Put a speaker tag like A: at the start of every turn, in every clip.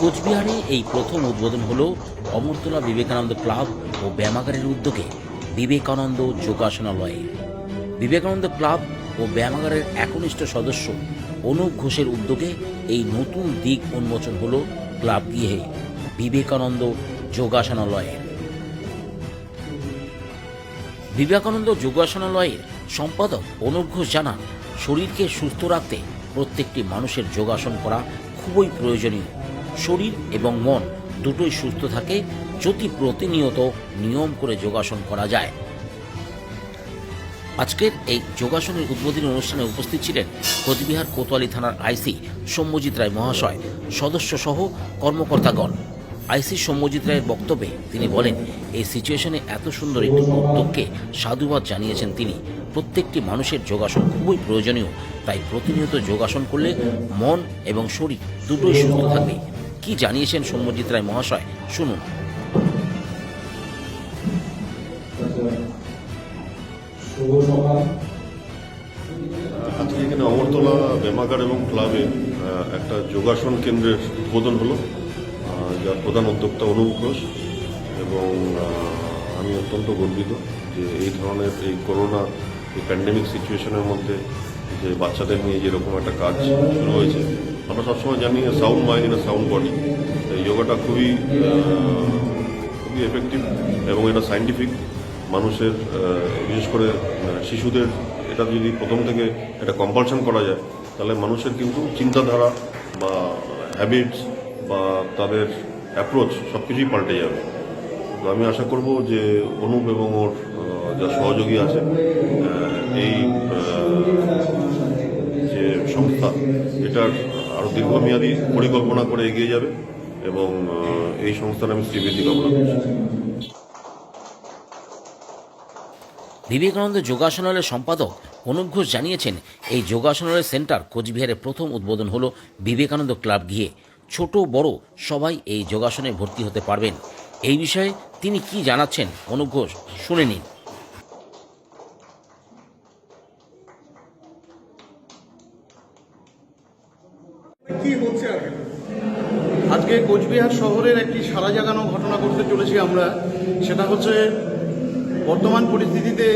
A: কোচবিহারে এই প্রথম উদ্বোধন হল অমরতলা বিবেকানন্দ ক্লাব ও ব্যায়ামাগারের উদ্যোগে বিবেকানন্দ যোগাসনালয়ে। বিবেকানন্দ ক্লাব ও ব্যায়ামাগারের একনিষ্ঠ সদস্য অনুপ ঘোষের উদ্যোগে এই নতুন দিক উন্মোচন হল ক্লাব গৃহে, বিবেকানন্দ যোগাসনালয়ের বিবেকানন্দ যোগাসনালয়ের সম্পাদক অনুপ ঘোষ জানান, শরীরকে সুস্থ রাখতে প্রত্যেকটি মানুষের যোগাসন করা খুবই প্রয়োজনীয়। শরীর এবং মন দুটোই সুস্থ থাকে, যদি প্রতিনিয়ত নিয়ম করে যোগাসন করা যায়। আজকের এই যোগাসনের উদ্বোধনী অনুষ্ঠানে উপস্থিত ছিলেন কোচবিহার কোতোয়ালি থানার আইসি সৌম্যজিৎ রায় মহাশয়, সদস্য সহ কর্মকর্তাগণ। আইসি সৌম্যজিৎ রায়ের বক্তব্যে তিনি বলেন, এই সিচুয়েশনে এত সুন্দর একটি উদ্যোগকে সাধুবাদ জানিয়েছেন তিনি। প্রত্যেকটি মানুষের যোগাসন খুবই প্রয়োজনীয়, তাই প্রতিনিয়ত যোগাসন করলে মন এবং শরীর দুটোই সুস্থ থাকবে। কি জানিয়েছেন সৌম্যজিৎ রায় মহাশয়? শুনুন।
B: আজকে এখানে অমরতলা, বেমাগার এবং ক্লাবে একটা যোগাসন কেন্দ্রের উদ্বোধন হলো যার প্রধান উদ্যোক্তা অনুপ ঘোষ এবং আমি অত্যন্ত গর্বিত যে এই ধরনের এই করোনা, এই প্যান্ডেমিক সিচুয়েশনের মধ্যে যে বাচ্চাদের নিয়ে যেরকম একটা কাজ শুরু হয়েছে আমরা সবসময় জানি sound mind in sound body যোগাটা খুবই খুবই এফেক্টিভ এবং এটা সাইন্টিফিক মানুষের বিশেষ করে শিশুদের, এটা যদি প্রথম থেকে এটা কম্পালশন করা যায়, তাহলে মানুষের কিন্তু চিন্তাধারা বা হ্যাবিটস বা তাদের অ্যাপ্রোচ সব কিছুই পাল্টে যাবে। তো আমি আশা করব যে অনুপ এবং ওর যা সহযোগী আছে এই যে সংস্থা, এটার আরও দীর্ঘমেয়াদী পরিকল্পনা করে এগিয়ে যাবে এবং এই সংস্থার আমি শ্রীবৃদ্ধি কামনা করছি।
A: বিবেকানন্দ যোগাসনালয়ের সম্পাদক অনুপ ঘোষ জানিয়েছেন, এই যোগাসনালয় সেন্টার কোচবিহারে প্রথম উদ্বোধন হলো বিবেকানন্দ ক্লাব গিয়ে। ছোট, বড়, সবাই এই যোগাসনে ভর্তি হতে পারবেন। এই বিষয়ে তিনি কি জানাচ্ছেন? অনুপ ঘোষ, শুনে নিন।
C: কি হচ্ছে আর
D: আজকে কোচবিহার শহরের একটি সারা জাগানো ঘটনা করতে চলেছি আমরা। সেটা হচ্ছে বর্তমান পরিস্থিতিতে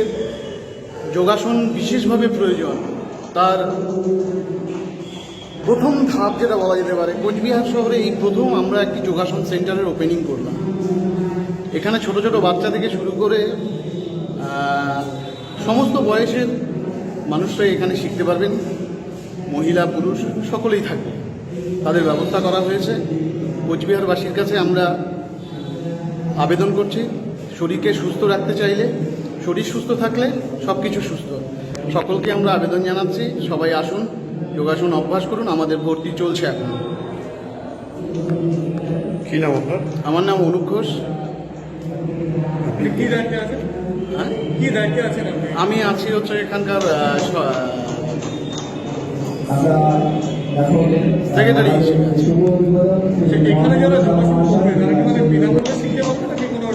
D: যোগাসন বিশেষভাবে প্রয়োজন। তার প্রথম ধাপ যেটা বলা যেতে পারে, কোচবিহার শহরে এই প্রথম আমরা একটি যোগাসন সেন্টারের ওপেনিং করলাম। এখানে ছোট ছোট বাচ্চা থেকে শুরু করে সমস্ত বয়সের মানুষরা এখানে শিখতে পারবেন। মহিলা, পুরুষ, সকলেই থাকবে। তাদের ব্যবস্থা করা হয়েছে। কোচবিহারবাসীর কাছে আমরা আবেদন করছি শরীরকে সুস্থ রাখতে চাইলে শরীর সুস্থ থাকলে সব কিছু সুস্থ। সকলকে আমরা আবেদন জানাচ্ছি সবাই আসুন যোগাসন অভ্যাস করুন আমাদের ভর্তি চলছে এখন।
B: কি নাম আপনার?
D: আমার নাম অনুপ ঘোষ।
C: আপনি কি দায়িত্বে আছেন?
D: হ্যাঁ?
C: কি দায়িত্বে আছেন আপনি?
D: আমি আছি হচ্ছে এখানকার সেক্রেটারি।
C: এখানে যারা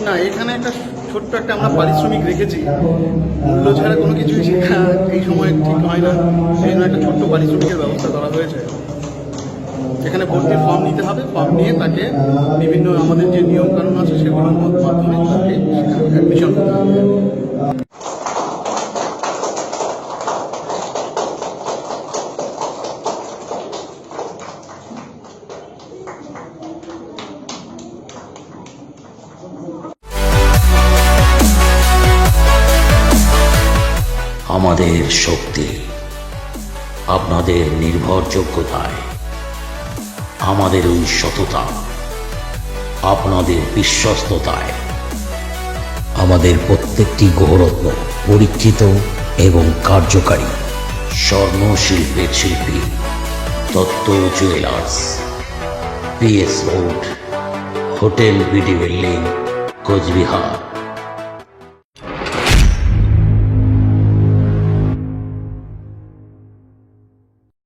D: না, এখানে একটা ছোট্ট একটা আমরা পারিশ্রমিক রেখেছি। মূল্য ছাড়া কোনো কিছুই শেখা এই সময় ঠিক হয় না। সেই জন্য একটা ছোট্ট পারিশ্রমিকের ব্যবস্থা করা হয়েছে। এখানে ভর্তির ফর্ম নিতে হবে। ফর্ম নিয়ে তাকে বিভিন্ন আমাদের যে নিয়মকানুন আছে, সেগুলোর মাধ্যমে তাকে অ্যাডমিশন করতে হবে।
A: আমাদের শক্তি, আপনাদের নির্ভরযোগ্যতায়, আমাদের ওই সততা, আপনাদের বিশ্বস্ততায়। আমাদের প্রত্যেকটি গৌরত্ন পরীক্ষিত এবং কার্যকারী স্বর্ণ শিল্পের শিল্পী Dutta jewellers PS road hotel BD building Cooch Behar